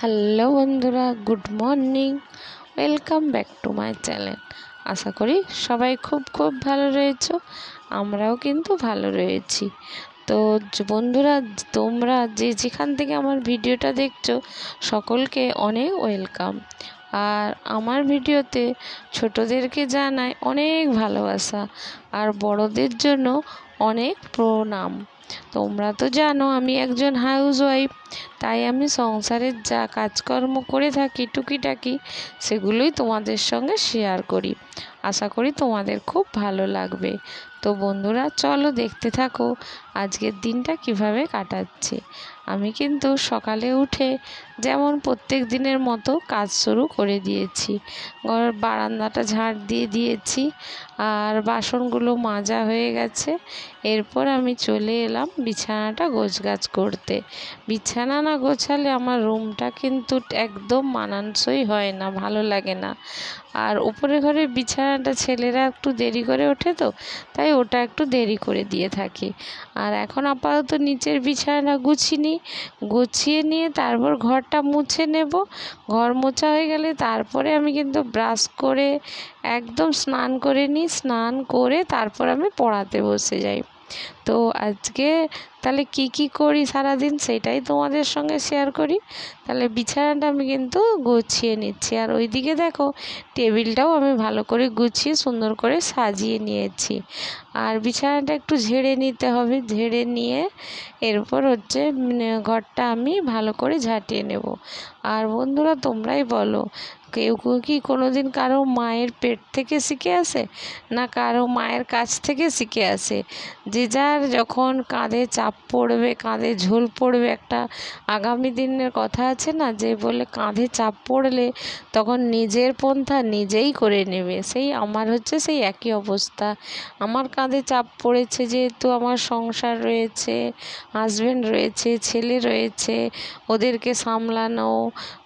Hello বন্ধুরা good morning welcome back to my channel আশা করি সবাই খুব খুব ভালো রয়েছো, আমরাও কিন্তু ভালো রয়েছি। তো বন্ধুরা, তোমরা যে যেখান থেকে আমার ভিডিওটা দেখছ, সকলকে অনেক ওয়েলকাম। আর আমার ভিডিওতে ছোটদেরকে জানাই অনেক ভালোবাসা, আর বড়দের জন্য অনেক প্রণাম। তোমরা তো জানো আমি একজন হাউস ওয়াইফ তাই আমি সংসারের যা কাজকর্ম করে থাকি টুকিটাকি সেগুলোই তোমাদের সঙ্গে শেয়ার করি। আশা করি তোমাদের খুব ভালো লাগবে। তো বন্ধুরা, চলো দেখতে থাকো আজকের দিনটা কীভাবে কাটাচ্ছে। আমি কিন্তু সকালে উঠে যেমন প্রত্যেক দিনের মতো কাজ শুরু করে দিয়েছি। ঘর বারান্দাটা ঝাড় দিয়ে দিয়েছি আর বাসনগুলো মাজা হয়ে গেছে। এরপর আমি চলে এলাম বিছানাটা গোছগাছ করতে। বিছানা না গোছালে আমার রুমটা কিন্তু একদম মানানসই হয় না, ভালো লাগে না। আর উপরে ঘরে বিছানাটা ছেলেরা একটু দেরি করে ওঠে তো, তাই ওটা একটু দেরি করে দিয়ে থাকি। আর এখন আপাতত নিচের বিছানাটা গুছিনি, গুছিয়ে নিয়ে তারপর ঘরটা মুছে নেব। ঘর মোছা হয়ে গেলে তারপরে আমি কিন্তু ব্রাশ করে একদম স্নান করে নিই। স্নান করে তারপর আমি পড়াতে বসে যাই। তো আজকে তাহলে কি কি করি সারাদিন সেটাই তোমাদের সঙ্গে শেয়ার করি। তাহলে বিছানাটা আমি কিন্তু গুছিয়ে নিচ্ছি। আর ওইদিকে দেখো, টেবিলটাও আমি ভালো করে গুছিয়ে সুন্দর করে সাজিয়ে নিয়েছি। আর বিছানাটা একটু ঝেড়ে নিতে হবে। ঝেড়ে নিয়ে এরপর হচ্ছে ঘরটা আমি ভালো করে ঝাঁটিয়ে নেব। আর বন্ধুরা তোমরাই বলো কেউ কেউ কি কোনো দিন কারও মায়ের পেট থেকে শিখে আসে? না কারও মায়ের কাছ থেকে শিখে আসে? যে যার যখন কাঁধে চাপ পড়বে, কাঁধে ঝোল পড়বে, একটা আগামী দিনের কথা আছে না, যে বলে কাঁধে চাপ পড়লে তখন নিজের পন্থা নিজেই করে নেবে। সেই আমার হচ্ছে সেই একই অবস্থা। আমার কাঁধে চাপ পড়েছে যেহেতু আমার সংসার রয়েছে হাজবেন্ড রয়েছে, ছেলে রয়েছে, ওদেরকে সামলানো,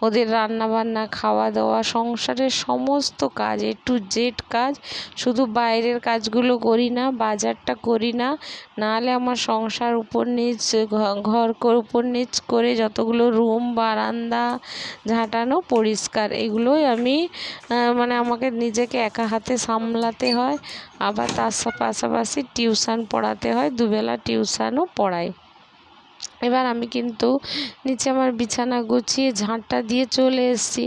ওদের রান্না বান্না খাওয়া দাওয়া সংসারের সমস্ত কাজ এ টু জেড কাজ, শুধু বাইরের কাজগুলো করি না, বাজারটা করি না, নাহলে আমার সংসার উপর নিচ ঘর উপর নিচ করে যতগুলো রুম, বারান্দা, ঝাঁটানো পরিষ্কার, এগুলোই আমি মানে আমাকে নিজেকে একা হাতে সামলাতে হয়, আবার তার পাশাপাশি টিউশন পড়াতে হয়, দুবেলা টিউশনও পড়াই। এবার আমি কিন্তু নিচে আমার বিছানা গুছিয়ে ঝাঁটটা দিয়ে চলে এসেছি।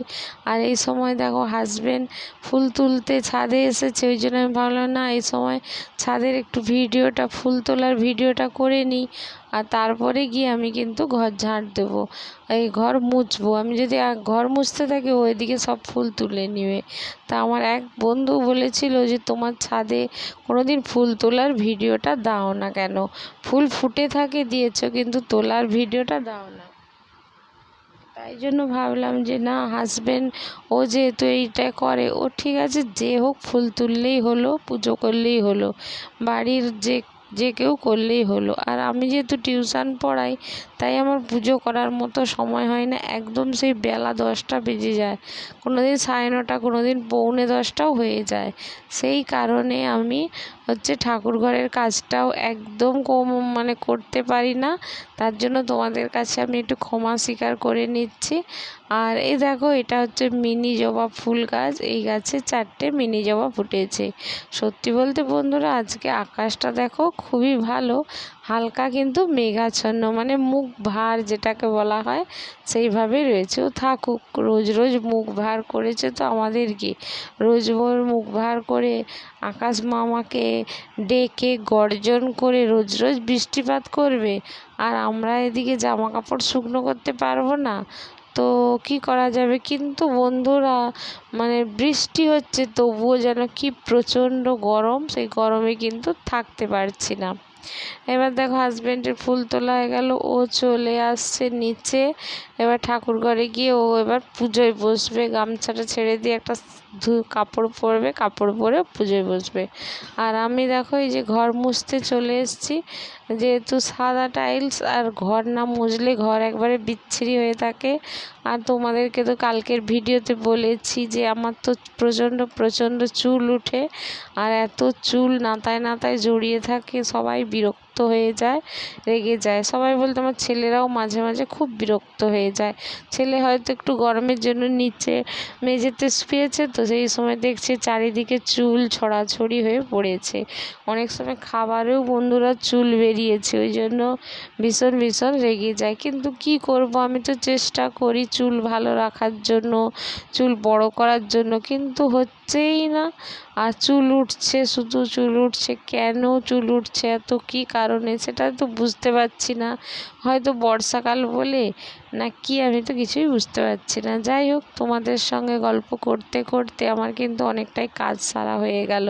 আর এই সময় দেখো হাজব্যান্ড ফুল তুলতে ছাদে এসেছে, ওই জন্য আমি ভাবলাম, না, এই সময় ছাদের একটু ভিডিওটা, ফুল তোলার ভিডিওটা করে নিই। আর তারপরে গিয়ে আমি কিন্তু ঘর ঝাঁট দেবো। এই ঘর মুছবো। আমি যদি ঘর মুছতে থাকি ওইদিকে সব ফুল তুলে নিবে। তা আমার এক বন্ধু বলেছিল যে, তোমার ছাদে কোনো দিন ফুল তোলার ভিডিওটা দাও না কেন? ফুল ফুটে থাকে দিয়েছ, কিন্তু তোলার ভিডিওটা দাও না। তাই জন্য ভাবলাম যে, না হাজবেন্ড ও যেহেতু এইটা করে, ও ঠিক আছে, যে হোক ফুল তুললেই হলো, পুজো করলেই হলো। বাড়ির যে যে কেউ করলেই হলো। আর আমি যেহেতু টিউশন পড়াই, তাই আমার পুজো করার মতো সময় হয় না। একদম সেই বেলা দশটা বেজে যায়। কোনো দিন সাড়ে নটা কোনো দিন পৌনে দশটাও হয়ে যায়। সেই কারণে আমি হচ্ছে ঠাকুর ঘরের কাজটাও একদম কম মানে করতে পারি না। তার জন্য তোমাদের কাছে আমি একটু ক্ষমা স্বীকার করে নিচ্ছি। আর এই দেখো, এটা হচ্ছে মিনি জবা ফুল গাছ। এই গাছে চারটে মিনি জবা ফুটেছে। সত্যি বলতে বন্ধুরা, আজকে আকাশটা দেখো খুবই ভালো। হালকা কিন্তু মেঘাচ্ছন্ন মানে মুখ ভার যেটাকে বলা হয় সেইভাবে রয়েছে। ও থাকুক, রোজ রোজ মুখ ভার করেছে তো আমাদের কি? রোজ মুখ ভার করে আকাশ মামাকে ডেকে গর্জন করে রোজ রোজ বৃষ্টিপাত করবে। আর আমরা এদিকে জামা কাপড় শুকনো করতে পারব না। তো কি করা যাবে? কিন্তু বন্ধুরা মানে বৃষ্টি হচ্ছে, তবুও যেন কি প্রচণ্ড গরম, সেই গরমে কিন্তু থাকতে পারছি না। এবার দেখো হাজবেন্ডের ফুল তোলা হয়ে গেল ও চলে আসছে নিচে। এবার ঠাকুর ঘরে গিয়ে ও এবার পুজোয় বসবে, গামছাটা ছেড়ে দিয়ে একটা ধু, কাপড় পরবে, কাপড় পরে পুজোয় বসবে। আর আমি দেখো এই যে ঘর মুছতে চলে এসেছি, যেহেতু সাদা টাইলস আর ঘর না মুছলে ঘর একবারে বিচ্ছিরি হয়ে থাকে। আর তোমাদেরকে তো কালকের ভিডিওতে বলেছি যে আমার তো প্রচণ্ড প্রচণ্ড চুল উঠে, আর এত চুল নাতায় নাতায় জড়িয়ে থাকে, সবাই বিরক্ত হয়ে যায়, রেগে যায়। সবাই বলতে, আমার ছেলেরাও মাঝে মাঝে খুব বিরক্ত হয়ে যায়। ছেলে হয়তো একটু গরমের জন্য নিচে মেঝেতে শুয়েছে তো সেই সময় দেখছে চারিদিকে চুল ছড়াছড়ি হয়ে পড়েছে। অনেক সময় খাবারেও বন্ধুরা চুল বেরিয়েছে, ওই জন্য ভীষণ ভীষণ রেগে যায়। কিন্তু কি করব? আমি তো চেষ্টা করি চুল ভালো রাখার জন্য, চুল বড় করার জন্য। কিন্তু হচ্ছেই না। আর চুল উঠছে, শুধু চুল উঠছে। কেন চুল উঠছে? এত কী কারণে সেটা তো বুঝতে পারছি না। হয়তো বর্ষাকাল বলে না কি আমি তো কিছুই বুঝতে পারছি না। যাই হোক, তোমাদের সঙ্গে গল্প করতে করতে আমার কিন্তু অনেকটাই কাজ সারা হয়ে গেল।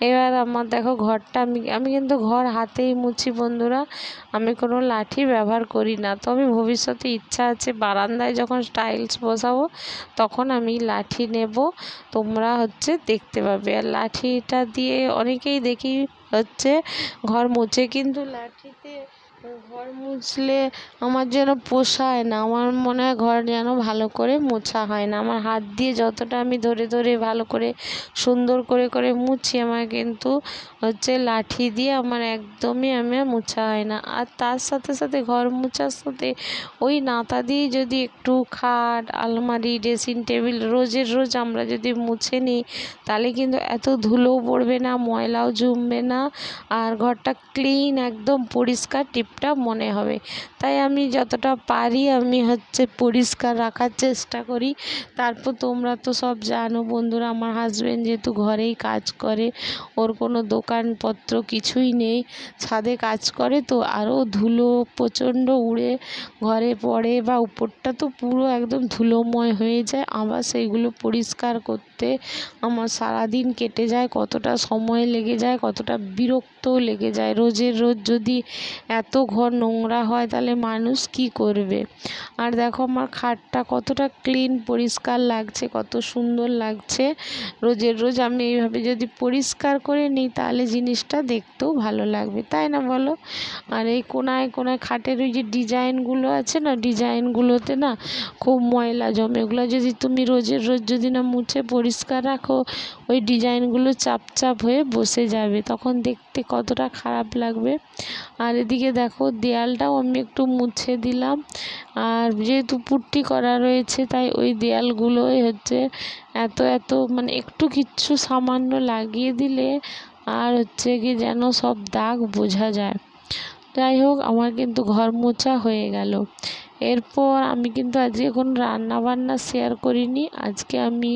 এবার আমার দেখো ঘরটা, আমি আমি কিন্তু ঘর হাতেই মুছি বন্ধুরা। আমি কোনো লাঠি ব্যবহার করি না। তো আমি ভবিষ্যতে ইচ্ছা আছে, বারান্দায় যখন টাইলস বসাবো, তখন আমি লাঠি নেব। তোমরা হচ্ছে দেখতে পাবে। আর লাঠিটা দিয়ে অনেকেই দেখি হচ্ছে ঘর মুছে। কিন্তু লাঠিতে ঘর মুছলে আমার যেন পোষায় না, আমার মনে হয় ঘর যেন ভালো করে মোছা হয় না। আমার হাত দিয়ে যতটা আমি ধরে ধরে ভালো করে সুন্দর করে করে মুছি, আমার কিন্তু হচ্ছে লাঠি দিয়ে আমার একদমই আমার মোছা হয় না। আর তার সাথে সাথে ঘর মোছার সাথে ওই নাতা দিয়ে যদি একটু খাট, আলমারি ড্রেসিং টেবিল রোজের রোজ আমরা যদি মুছে নিই, তাহলে কিন্তু এত ধুলোও পড়বে না, ময়লাও জমবে না, আর ঘরটা ক্লিন একদম পরিষ্কার টিপটাপ মনে হবে। তাই আমি যতটা পারি আমি হচ্ছে পরিষ্কার রাখার চেষ্টা করি। তারপর তোমরা তো সব জানো বন্ধুরা, আমার হাজব্যান্ড যেহেতু ঘরেই কাজ করে, ওর কোনো দোকানপত্র কিছুই নেই, ছাদে কাজ করে তো আরও ধুলো প্রচণ্ড উড়ে ঘরে পড়ে বা উপরটা তো পুরো একদম ধুলোময় হয়ে যায়, আবার সেইগুলো পরিষ্কার করতে আমার সারাদিন কেটে যায়, কতটা সময় লেগে যায়, কতটা বিরক্তও লেগে যায়। রোজের রোজ যদি এত ঘর নোংরা হয়, তাহলে মানুষ কি করবে? আর দেখো আমার খাটটা কতটা ক্লিন পরিষ্কার লাগছে, কত সুন্দর লাগছে। রোজের রোজ আমি এইভাবে যদি পরিষ্কার করে নিই, তাহলে জিনিসটা দেখতেও ভালো লাগবে, তাই না বলো? আর এই কোনায় কোনায় খাটের ওই যে ডিজাইনগুলো আছে না ডিজাইনগুলোতে না খুব ময়লা জমে, ওগুলো যদি তুমি রোজের রোজ যদি না মুছে পরিষ্কার রাখো, ওই ডিজাইনগুলো চাপ চাপ হয়ে বসে যাবে, তখন দেখতে কতটা খারাপ লাগবে। আর এদিকে দেখো দেয়ালটাও আমি একটু মুছে দিলাম। আর যেহেতু পুট্টি করা রয়েছে, তাই ওই দেয়ালগুলোই হচ্ছে এত এত মানে একটু কিচ্ছু সামান্য লাগিয়ে দিলে আর হচ্ছে কি যেন সব দাগ বোঝা যায়। যাই হোক, আমার কিন্তু ঘর মোছা হয়ে গেল। এরপর আমি কিন্তু আজকে কোনো রান্না বান্না শেয়ার করিনি। আজকে আমি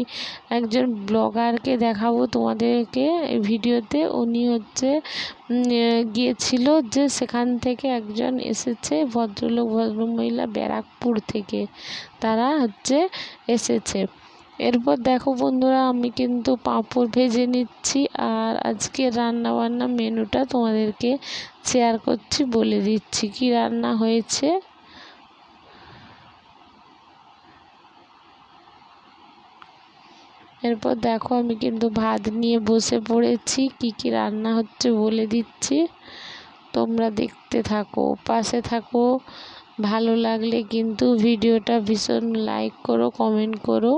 একজন ব্লগারকে দেখাবো তোমাদেরকে ভিডিওতে। উনি হচ্ছে গিয়েছিল যে সেখান থেকে একজন এসেছে, ভদ্রলোক, ভদ্রমহিলা ব্যারাকপুর থেকে। তারা হচ্ছে এসেছে। এরপর দেখো বন্ধুরা, আমি কিন্তু পাঁপড় ভেজে নিচ্ছি আর আজকে রান্না বান্না মেনুটা তোমাদেরকে শেয়ার করছি, বলে দিচ্ছি কি রান্না হয়েছে। এরপর দেখো আমি কিন্তু ভাত নিয়ে বসে পড়েছি, কি কি রান্না হচ্ছে বলে দিচ্ছি। তোমরা দেখতে থাকো, পাশে থাকো। ভালো লাগলে কিন্তু ভিডিওটা ভীষণ লাইক করো, কমেন্ট করো।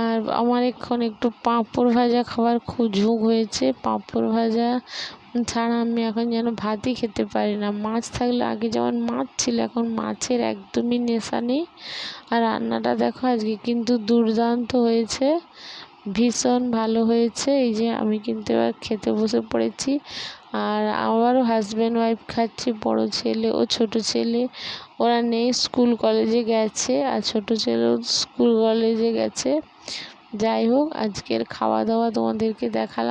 আর আমার এক্ষণ একটু পাঁপড় ভাজা খাবার খুব ঝোঁক হয়েছে, পাঁপড় ভাজা ছাড়া আমি এখন যেন ভাতই খেতে পারি না। মাছ থাকলে আগে যেমন মাছ ছিল, এখন মাছের একদমই নেশা নেই। আর রান্নাটা দেখো আজকে কিন্তু দুর্দান্ত হয়েছে, ভীষণ ভালো হয়েছে। এই যে আমি কিন্তু এবার খেতে বসে পড়েছি। আর আমারও হাজব্যান্ড ওয়াইফ খাচ্ছি, বড় ছেলে ও ছোট ছেলে। ওরা নেই স্কুল কলেজে গেছে। আর ছোট ছেলেও স্কুল কলেজে গেছে। যাই হোক, আজকের খাওয়া দাওয়া তোমাদেরকে দেখালাম।